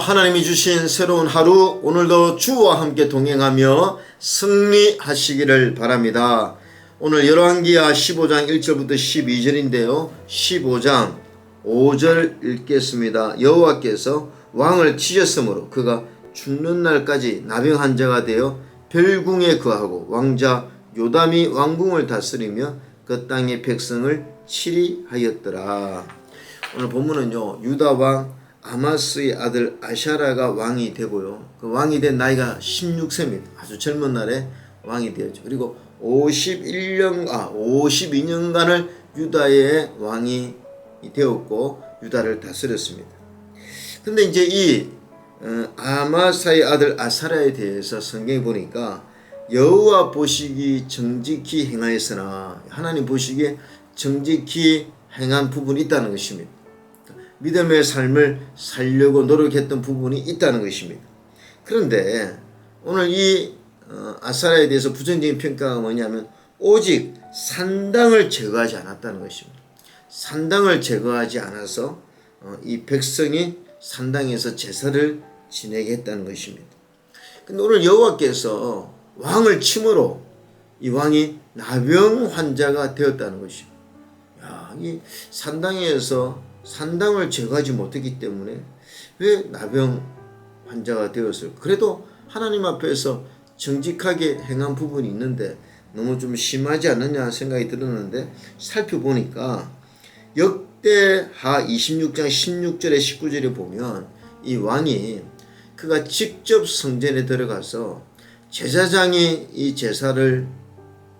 하나님이 주신 새로운 하루 오늘도 주와 함께 동행하며 승리하시기를 바랍니다. 오늘 열왕기하 15장 1절부터 12절인데요. 15장 5절 읽겠습니다. 여호와께서 왕을 치셨으므로 그가 죽는 날까지 나병 환자가 되어 별궁에 거하고 왕자 요담이 왕궁을 다스리며 그 땅의 백성을 치리하였더라. 오늘 본문은요 유다 왕 아마스의 아들 아샤라가 왕이 되고요. 그 왕이 된 나이가 16세입니다. 아주 젊은 날에 왕이 되었죠. 그리고 51년 아 52년간을 유다의 왕이 되었고 유다를 다스렸습니다. 근데 이제 이 어, 아마사의 아들 아사라에 대해서 성경에 보니까 여호와 보시기 정직히 행하였으나 하나님 보시기에 정직히 행한 부분이 있다는 것입니다. 믿음의 삶을 살려고 노력했던 부분이 있다는 것입니다. 그런데 오늘 이 어, 아사라에 대해서 부정적인 평가가 뭐냐면 오직 산당을 제거하지 않았다는 것입니다. 산당을 제거하지 않아서 어, 이 백성이 산당에서 제사를 지내게 했다는 것입니다. 근데 오늘 여호와께서 왕을 침으로 이 왕이 나병 환자가 되었다는 것입니다. 야, 이 산당에서 산당을 제거하지 못했기 때문에 왜 나병 환자가 되었을까? 그래도 하나님 앞에서 정직하게 행한 부분이 있는데 너무 좀 심하지 않느냐 생각이 들었는데 살펴보니까 역대하 26장 16절에 19절에 보면 이 왕이 그가 직접 성전에 들어가서 제사장이 이 제사를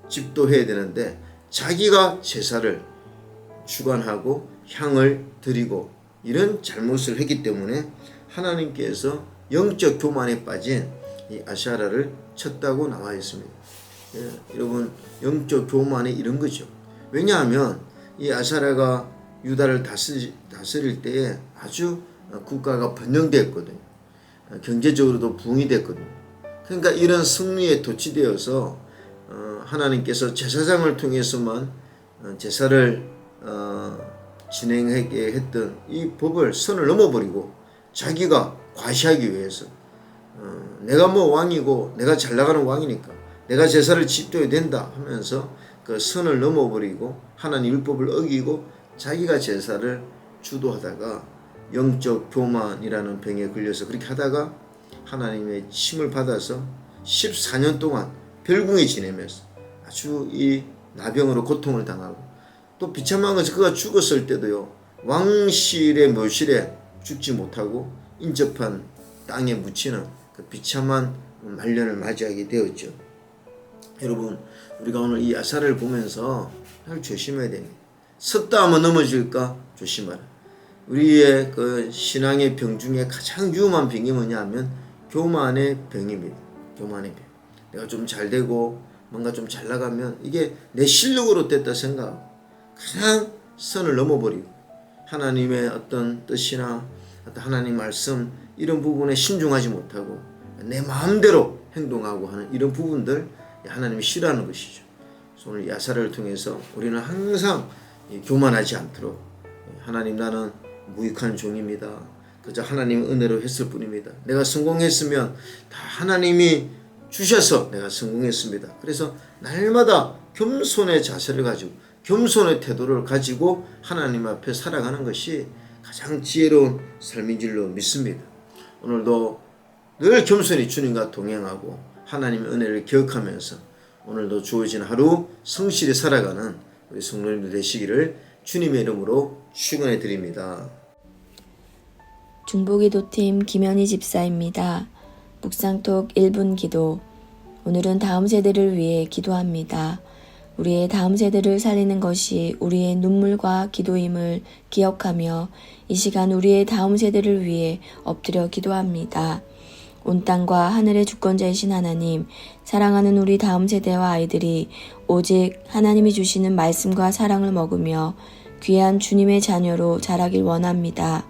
집도해야 되는데 자기가 제사를 주관하고 향을 드리고 이런 잘못을 했기 때문에 하나님께서 영적 교만에 빠진 이 아샤라를 쳤다고 나와 있습니다. 예, 여러분 영적 교만이 이런 거죠. 왜냐하면 이 아사라가 유다를 다스, 다스릴 때에 아주 국가가 번영됐거든요. 경제적으로도 부흥이 됐거든요. 그러니까 이런 승리에 도취되어서 어, 하나님께서 제사장을 통해서만 어, 제사를 어, 진행하게 했던 이 법을 선을 넘어버리고 자기가 과시하기 위해서 어, 내가 뭐 왕이고 내가 잘 나가는 왕이니까 내가 제사를 집도해야 된다 하면서 그 선을 넘어버리고 하나님 율법을 어기고 자기가 제사를 주도하다가 영적 교만이라는 병에 걸려서 그렇게 하다가 하나님의 침을 받아서 14년 동안 별궁에 지내면서 아주 이 나병으로 고통을 당하고 또 비참한 것은 그가 죽었을 때도요 왕실의 묘실에 죽지 못하고 인접한 땅에 묻히는 그 비참한 말년을 맞이하게 되었죠. 여러분 우리가 오늘 이 아사를 보면서 잘 조심해야 됩니다. 섰다 하면 넘어질까 조심하라. 우리의 그 신앙의 병 중에 가장 위험한 병이 뭐냐 하면 교만의 병입니다. 교만의 병. 내가 좀 잘 되고 뭔가 좀 잘 나가면 이게 내 실력으로 됐다 생각하고 그냥 선을 넘어버리고 하나님의 어떤 뜻이나 어떤 하나님 말씀 이런 부분에 신중하지 못하고 내 마음대로 행동하고 하는 이런 부분들 하나님이 싫어하는 것이죠. 오늘 야사를 통해서 우리는 항상 교만하지 않도록 하나님 나는 무익한 종입니다. 그저 하나님 은혜로 했을 뿐입니다. 내가 성공했으면 다 하나님이 주셔서 내가 성공했습니다. 그래서 날마다 겸손의 자세를 가지고 겸손의 태도를 가지고 하나님 앞에 살아가는 것이 가장 지혜로운 삶인 줄로 믿습니다. 오늘도 늘 겸손히 주님과 동행하고 하나님의 은혜를 기억하면서 오늘도 주어진 하루 성실히 살아가는 우리 성도님들 되시기를 주님의 이름으로 축원해 드립니다. 중보기도팀 김현희 집사입니다. 묵상톡 1분 기도. 오늘은 다음 세대를 위해 기도합니다. 우리의 다음 세대를 살리는 것이 우리의 눈물과 기도임을 기억하며 이 시간 우리의 다음 세대를 위해 엎드려 기도합니다. 온 땅과 하늘의 주권자이신 하나님, 사랑하는 우리 다음 세대와 아이들이 오직 하나님이 주시는 말씀과 사랑을 먹으며 귀한 주님의 자녀로 자라길 원합니다.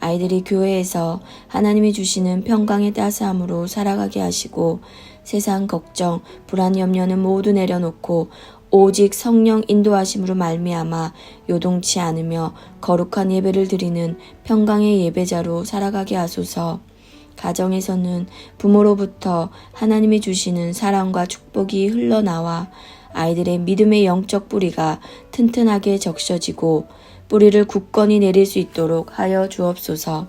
아이들이 교회에서 하나님이 주시는 평강의 따스함으로 살아가게 하시고 세상 걱정, 불안, 염려는 모두 내려놓고 오직 성령 인도하심으로 말미암아 요동치 않으며 거룩한 예배를 드리는 평강의 예배자로 살아가게 하소서. 가정에서는 부모로부터 하나님이 주시는 사랑과 축복이 흘러나와 아이들의 믿음의 영적 뿌리가 튼튼하게 적셔지고 뿌리를 굳건히 내릴 수 있도록 하여 주옵소서.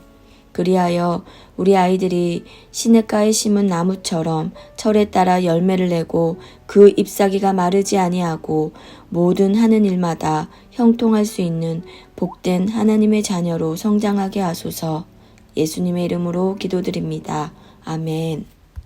그리하여 우리 아이들이 시냇가에 심은 나무처럼 철에 따라 열매를 내고 그 잎사귀가 마르지 아니하고 모든 하는 일마다 형통할 수 있는 복된 하나님의 자녀로 성장하게 하소서. 예수님의 이름으로 기도드립니다. 아멘.